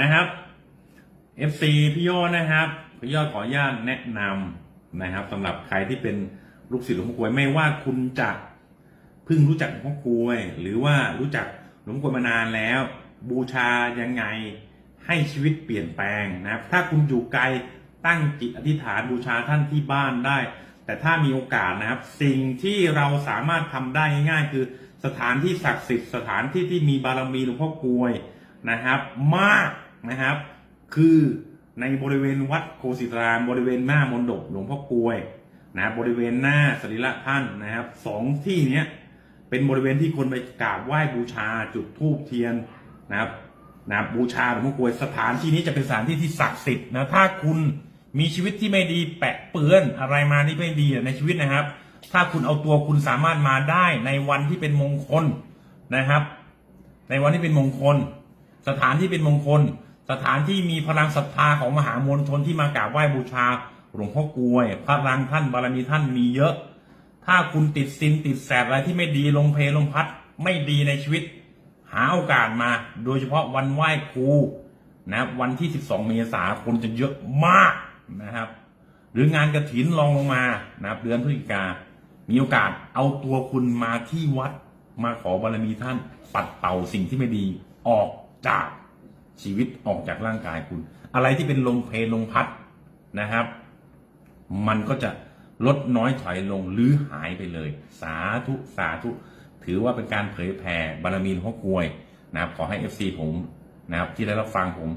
นะครับ FC พี่ยอดนะครับพี่ยอดขออนุญาตแนะนำนะครับสำหรับใครที่เป็นลูกศิษย์หลวงพ่อกวยไม่ว่าคุณจะเพิ่งรู้จักหลวงพ่อกวยหรือว่ารู้จักหลวงพ่อกวยมานานแล้ว บูชายังไงให้ชีวิตเปลี่ยนแปลงนะครับ ถ้าคุณอยู่ไกลตั้งจิตอธิษฐานบูชาท่านที่บ้านได้ แต่ถ้ามีโอกาสนะครับ สิ่งที่เราสามารถทำได้ง่ายๆคือสถานที่ศักดิ์สิทธิ์สถานที่ที่มีบารมีหลวงพ่อกวยนะครับ มาก นะครับ คือในบริเวณวัดโคสิตราม บริเวณหน้ามณฑปหลวงพ่อกลวยนะบริเวณหน้าสรีระท่านนะครับสองที่เนี้ยเป็นบริเวณที่คนไปกราบไหว้บูชาจุดธูปเทียนนะครับนะบบูชาหลวงพ่อกลวยสถานที่นี้จะเป็นสถานที่ที่ศักดิ์สิทธิ์นะถ้าคุณมีชีวิตที่ไม่ดีแปะเปื้อนอะไรมาที่ไม่ดีในชีวิตนะครับ ถ้าคุณเอาตัวคุณสามารถมาได้ในวันที่เป็นมงคลนะครับ ในวันที่เป็นมงคล สถานที่เป็นมงคล สถานที่มีพลังศรัทธาของมหามวลชนที่มากราบไหว้บูชา หลวงพ่อกลวยพลังท่านบารมีท่านมีเยอะ ถ้าคุณติดสินติดแสบอะไรที่ไม่ดีลงเพลลงพัดไม่ดีในชีวิต หาโอกาสมา โดยเฉพาะวันไหว้ครูนะวันที่ 12 เมษายนคนจะเยอะมากนะครับ หรืองานกระถินลองลงมานะครับเดือนพฤศจิกา มีโอกาสเอาตัวคุณมาที่วัดมาขอบารมีท่านปัดเป่าสิ่งที่ไม่ดีออกจาก ชีวิตออกจากร่างกายคุณ อะไรที่เป็นลมเพลลมพัดนะครับ มันก็จะลดน้อยถอยลงหรือหายไปเลย สาธุสาธุ ถือว่าเป็นการเผยแผ่บารมีหลวงพ่อกวยนะครับ ขอให้ FC ผมนะครับที่ได้รับฟังผม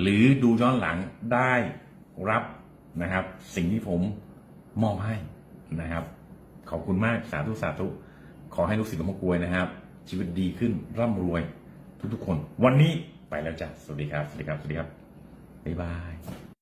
หรือดูย้อนหลังได้รับนะครับ สิ่งที่ผมมอบให้นะครับ ขอบคุณมากสาธุสาธุ ขอให้ลูกศิษย์หลวงพ่อกวยนะครับ ชีวิตดีขึ้นร่ำรวยทุกๆคน วันนี้ แล้วจ้ะ สวัสดีครับ สวัสดีครับ สวัสดีครับ บ๊ายบาย